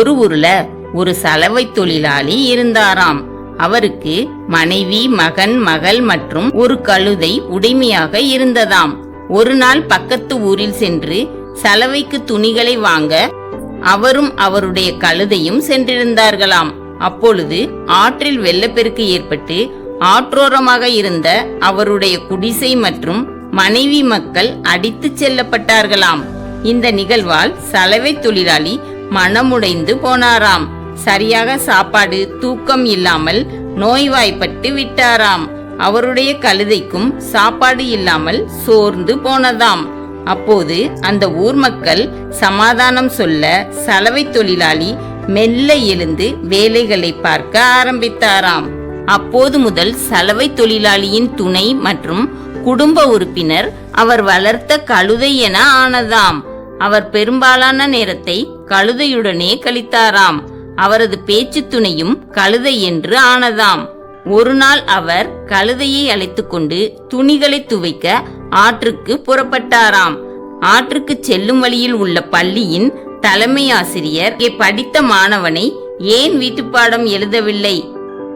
ஒரு ஊர்ல ஒரு சலவை தொழிலாளி இருந்தாராம். அவருக்கு மனைவி மகன் மகள் மற்றும் ஒரு கழுதை உடைமையாக இருந்ததாம். ஒரு நாள் பக்கத்து ஊரில் சென்று சலவைக்கு துணிகளை வாங்க அவரும் அவருடைய கழுதையும் சென்றிருந்தார்களாம். அப்பொழுது ஆற்றில் வெள்ளப்பெருக்கு ஏற்பட்டு ஆற்றோரமாக இருந்த அவருடைய குடிசை மற்றும் மனைவி மக்கள் அடித்துச் செல்லப்பட்டார்களாம். இந்த நிகழ்வால் சலவை தொழிலாளி மனமுடைந்து போனாராம். சரியாக சாப்பாடு தூக்கம் இல்லாமல் நோய்வாய்ப்பட்டு விட்டாராம். அவருடைய கழுதைக்கும் சாப்பாடு இல்லாமல் சோர்ந்து போனதாம். அப்போது அந்த ஊர் மக்கள் சமாதானம் சொல்ல சலவை தொழிலாளி மெல்ல எழுந்து வேலைகளை பார்க்க ஆரம்பித்தாராம். அப்போது முதல் சலவை தொழிலாளியின் துணை மற்றும் குடும்ப உறுப்பினர் அவர் வளர்த்த கழுதை என ஆனதாம். அவர் பெரும்பாலான நேரத்தை கழுதையுடனே கழித்தாராம். அவரது பேச்சு துணையும் கழுதை என்று ஆனதாம். ஒரு நாள் அவர் கழுதையை அழைத்துக்கொண்டு துணிகளை துவைக்க ஆற்றுக்கு புறப்பட்டாராம். ஆற்றுக்கு செல்லும் வழியில் உள்ள பள்ளியின் தலைமை ஆசிரியர் படித்த மாணவனை ஏன் வீட்டுப்பாடம் எழுதவில்லை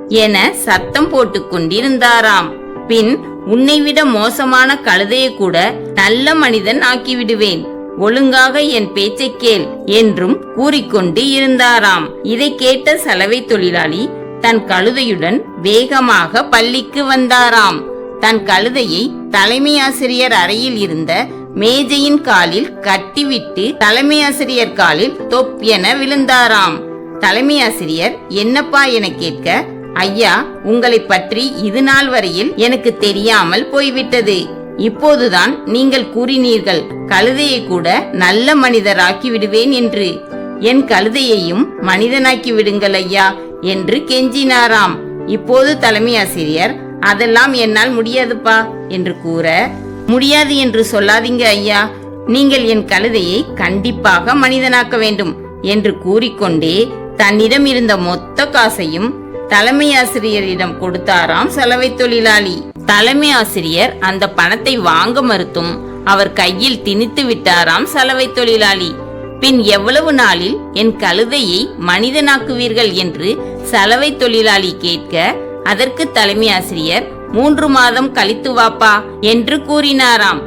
என சத்தம் போட்டுக் கொண்டிருந்தாராம். பின் உன்னை விட மோசமான கழுதையை கூட நல்ல மனிதன் ஆக்கிவிடுவேன் ஒழுங்காக என் பேச்சை கேள் என்றும் கூறிக்கொண்டு இருந்தாராம். இதை கேட்ட சலவை தொழிலாளி தன் கழுதையுடன் வேகமாக பள்ளிக்கு வந்தாராம். தன் கழுதையை தலைமை ஆசிரியர் அறையில் இருந்த மேஜையின் காலில் கட்டிவிட்டு தலைமை ஆசிரியர் காலில் தொப் என விழுந்தாராம். தலைமை ஆசிரியர் என்னப்பா என கேட்க ஐயா உங்களை பற்றி இது நாள் வரையில் எனக்கு தெரியாமல் போய்விட்டது. இப்போதுதான் நீங்கள் கூறினீர்கள் கழுதையை கூட நல்ல மனிதராக்கி விடுவேன் என்று. என் கழுதையையும் மனிதனாக்கி விடுங்கள் ஐயா என்று கெஞ்சினாராம். இப்போது தலைமை ஆசிரியர் அதெல்லாம் என்னால் முடியாதுப்பா என்று கூற முடியாது என்று சொல்லாதீங்க ஐயா. நீங்கள் என் கழுதையை கண்டிப்பாக மனிதனாக்க வேண்டும் என்று கூறிக்கொண்டே தன்னிடம் இருந்த மொத்த காசையும் தலைமை ஆசிரியரிடம் கொடுத்தாராம் சலவை தொழிலாளி. தலைமை ஆசிரியர் அந்த பணத்தை வாங்க மறுத்தும் அவர் கையில் திணித்து விட்டாராம் சலவை தொழிலாளி. பின் எவ்வளவு நாளில் என் கழுதையை மனிதனாக்குவீர்கள் என்று சலவை தொழிலாளி கேட்க அதற்கு தலைமை ஆசிரியர் மூன்று மாதம் கழித்து வாப்பா என்று கூறினாராம்.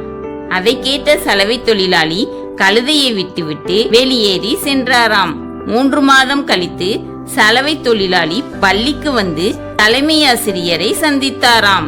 அதை கேட்ட சலவை தொழிலாளி கழுதையை விட்டுவிட்டு வெளியேறி சென்றாராம். மூன்று மாதம் கழித்து சலவை தொழிலாளி பள்ளிக்கு வந்து தலைமை ஆசிரியரை சந்தித்தாராம்.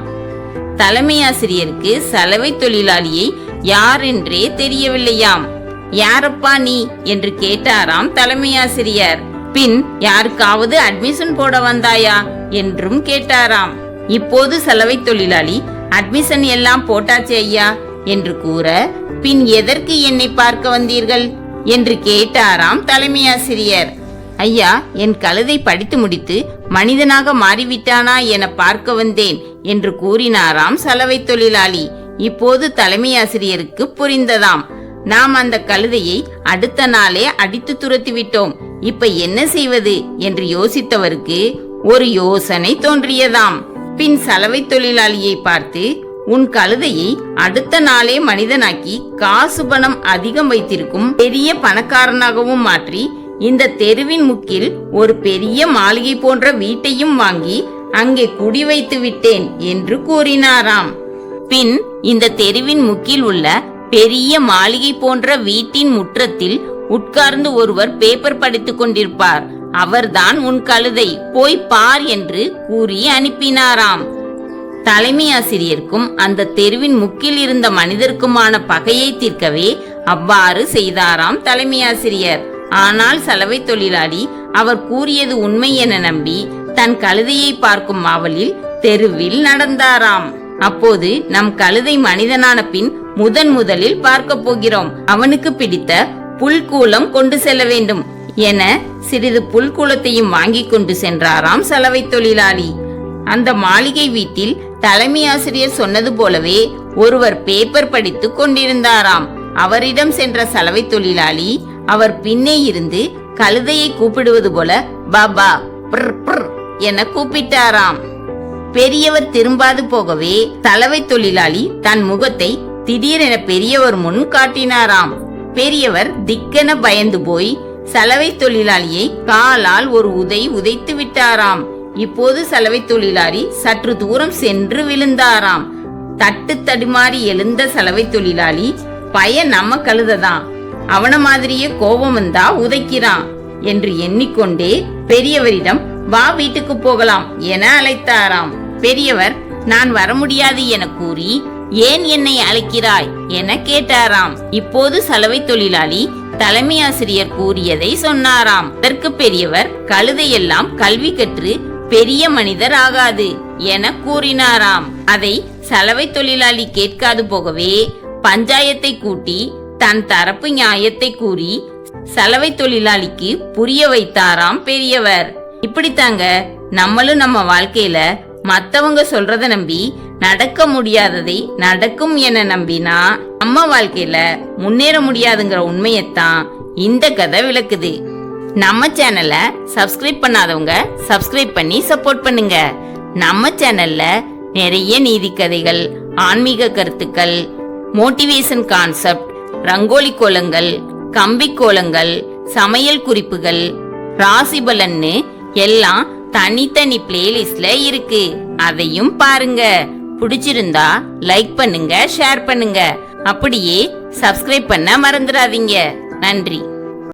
தலைமையாசிரியருக்கு சலவை தொழிலாளியை யார் என்றே தெரியவில்லையாம். யாரப்பா நீ? என்று கேட்டாராம் தலைமையாசிரியர். பின் யாருக்காவது அட்மிஷன் போட வந்தாயா? என்றும் கேட்டாராம். இப்போது சலவை தொழிலாளி அட்மிஷன் எல்லாம் போட்டாச்சு ஐயா என்று கூற பின் எதற்கு என்னை பார்க்க வந்தீர்கள்? என்று கேட்டாராம் தலைமையாசிரியர். ஐயா என் கழுதை படித்து முடித்து மனிதனாக மாறிவிட்டானா என பார்க்க வந்தேன் என்று கூறினாராம் சலவை தொழிலாளி. இப்போது தலைமை ஆசிரியருக்கு புரிந்ததாம். நாம் அந்த கழுதையை அடுத்த நாளே அடித்து துரத்தி விட்டோம். இப்ப என்ன செய்வது என்று யோசித்தவருக்கு ஒரு யோசனை தோன்றியதாம். பின் சலவை தொழிலாளியை பார்த்து உன் கழுதையை அடுத்த நாளே மனிதனாக்கி காசு பணம் அதிகம் வைத்திருக்கும் பெரிய பணக்காரனாகவும் மாற்றி இந்த தெருவின் முக்கில் ஒரு பெரிய மாளிகை போன்ற வீட்டையும் வாங்கி அங்கே குடி வைத்து விட்டேன் என்று கூறினாராம். பின் இந்த தெருவின் முக்கில் உள்ள பெரிய மாளிகை போன்ற வீட்டின் முற்றத்தில் உட்கார்ந்து ஒருவர் பேப்பர் படித்துக் கொண்டிருப்பார். அவர்தான் உன் கழுதை. போய் பார் என்று கூறி அனுப்பினாராம். தலைமை ஆசிரியருக்கும் அந்த தெருவின் முக்கில் இருந்த மனிதருக்குமான பகையை தீர்க்கவே அவ்வாறு செய்தாராம் தலைமை ஆசிரியர். ஆனால் சலவை தொழிலாளி அவர் கூறியது உண்மை என நம்பி தன் கழுதையை பார்க்கும் ஆவலில் தெருவில் நடந்தாராம். அப்போது நம் கழுதை மனிதனான பின் முதன் முதலில் பார்க்க போகிறோம். அவனுக்கு பிடித்த புல்கூலம் கொண்டு செல்ல வேண்டும் என சிறிது புல்கூலத்தையும் வாங்கி கொண்டு சென்றாராம் சலவை தொழிலாளி. அந்த மாளிகை வீட்டில் தலைமை ஆசிரியர் சொன்னது போலவே ஒருவர் பேப்பர் படித்துக் கொண்டிருந்தாராம். அவரிடம் சென்ற சலவை தொழிலாளி அவர் பின்னே இருந்து கழுதையை கூப்பிடுவது போல பாபா என கூப்பிட்டாராம். பெரியவர் திரும்பாது போகவே தலைவை தொழிலாளி தன் முகத்தை திடீரென பெரியவர் முன் காட்டினாராம். பெரியவர் திக்கென பயந்து போய் சலவை தொழிலாளியை காலால் ஒரு உதை உதைத்து விட்டாராம். இப்போது சலவை தொழிலாளி சற்று தூரம் சென்று விழுந்தாராம். தட்டு தடுமாறி எழுந்த சலவை தொழிலாளி பய நம்ம கழுததான். அவன மாதிரியே கோபம் வந்தா உதைக்கிறான் என்று எண்ணிக்கொண்டே பெரியவரிடம் வா வீட்டுக்கு போகலாம் என அழைத்தாராம். பெரியவர் நான் வர முடியாது என கூறி ஏன் என்னை அழைக்கிறாய்? என கேட்டாராம். இப்போது சலவை தொழிலாளி தலைமை ஆசிரியர் கூறியதை சொன்னாராம். அதற்கு பெரியவர் கழுதையெல்லாம் கல்வி கற்று பெரிய மனிதர் ஆகாது என கூறினாராம். அதை சலவை தொழிலாளி கேட்காது போகவே பஞ்சாயத்தை கூட்டி தன் தரப்பு நியாயத்தை கூறி சலவை தொழிலாளிக்கு புரிய வைத்தாராம் பெரியவர். இப்படித்தாங்க நம்மளும் நம்ம வாழ்க்கையில மத்தவங்க சொல்றத நம்பி நடக்க முடியாததை நடக்கும் என நம்பினா நம்ம வாழ்க்கையில முன்னேற முடியாதுங்கிற உண்மையத்தான் இந்த கதை விளக்குது. நம்ம சேனலை சப்ஸ்கிரைப் பண்ணாதவங்க சப்ஸ்கிரைப் பண்ணி சப்போர்ட் பண்ணுங்க. நம்ம சேனல்ல நிறைய நீதி கதைகள் ஆன்மீக கருத்துக்கள் மோட்டிவேஷன் கான்செப்ட் ரங்கோலி கோலங்கள் கம்பி கோலங்கள் சமையல் குறிப்புகள் ராசி பலன்னு எல்லாம் தனித்தனி பிளேலிஸ்ட்ல இருக்கு. அதையும் பாருங்க. பிடிச்சிருந்தா லைக் பண்ணுங்க ஷேர் பண்ணுங்க. அப்படியே சப்ஸ்கிரைப் பண்ண மறந்துடாதீங்க. நன்றி.